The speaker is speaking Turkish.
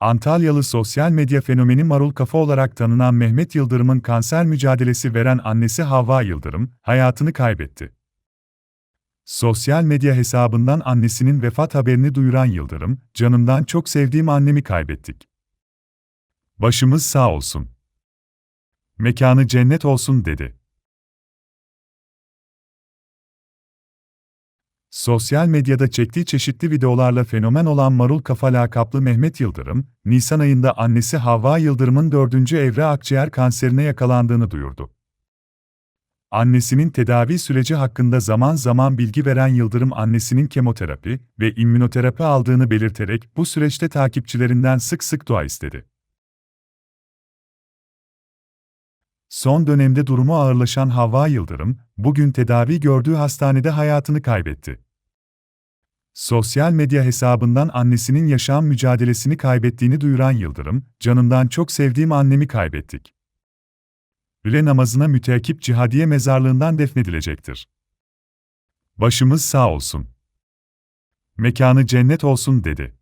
Antalyalı sosyal medya fenomeni Marul Kafa olarak tanınan Mehmet Yıldırım'ın kanser mücadelesi veren annesi Havva Yıldırım, hayatını kaybetti. Sosyal medya hesabından annesinin vefat haberini duyuran Yıldırım, canımdan çok sevdiğim annemi kaybettik. Başımız sağ olsun. Mekanı cennet olsun dedi. Sosyal medyada çektiği çeşitli videolarla fenomen olan Marul Kafa lakaplı Mehmet Yıldırım, Nisan ayında annesi Havva Yıldırım'ın dördüncü evre akciğer kanserine yakalandığını duyurdu. Annesinin tedavi süreci hakkında zaman zaman bilgi veren Yıldırım annesinin kemoterapi ve immünoterapi aldığını belirterek bu süreçte takipçilerinden sık sık dua istedi. Son dönemde durumu ağırlaşan Havva Yıldırım, bugün tedavi gördüğü hastanede hayatını kaybetti. Sosyal medya hesabından annesinin yaşam mücadelesini kaybettiğini duyuran Yıldırım, canımdan çok sevdiğim annemi kaybettik. Üle namazına müteakip cihadiye mezarlığından defnedilecektir. Başımız sağ olsun. Mekanı cennet olsun dedi.